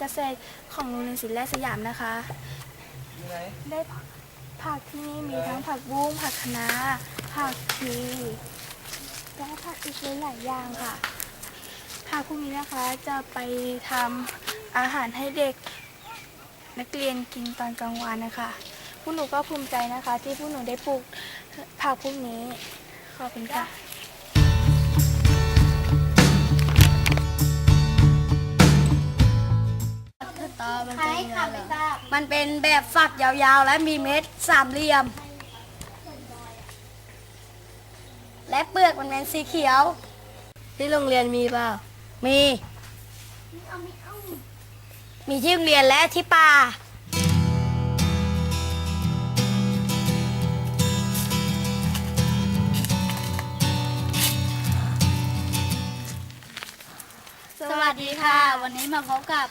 เกษตรของโรงเรียนศิลป์และสยามนะคะอยู่ไหนได้ผักผักที่นี่มีทั้งผักบุ้งผักคะน้าผักชีและผักอีกหลายๆอย่างค่ะผักพวกนี้นะคะจะไปทำอาหารให้เด็กนักเรียนกินตอนกลางวันนะคะพวกหนูก็ภูมิใจนะคะ ที่พวกหนูได้ปลูกผักพวกนี้ขอบคุณค่ะ ครขับไม่ทราบมันเป็นแบบฝักยาวๆ และมีเม็ดสามเหลี่ยม และเปลือกมันเป็นสีเขียว ที่โรงเรียนมีเปล่ามี มีที่โรงเรียนและที่ป่า สวัสดีค่ะ วันนี้มาพบกับ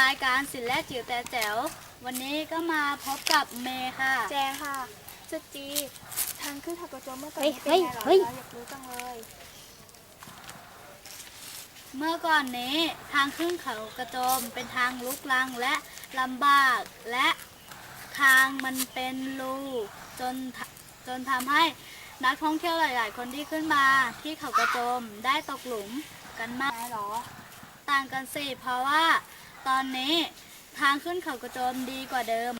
รายการศิลป์และจิ๋วแต่แจ๋ว วันนี้ก็มาพบกับเมย์ค่ะ แจงค่ะสจีทางขึ้นถักกระโจมเมื่อก่อนเฮ้ยนี้เป็นไงเหรอเฮ้ยเราอยากรู้จังเลย เมื่อก่อนนี้ทางขึ้นเขากระโจมเป็นทางลุกลังและลำบากและทางมันเป็นรูจนทจนทำให้นักท่องเที่ยวหลาย ๆ คนที่ขึ้นมาที่เขากระโจมได้ตกหลุมกันมากได้เหรอต่างกันสิเพราะว่า ตอนนี้ ทางขึ้นเขากระโจมดีกว่าเดิม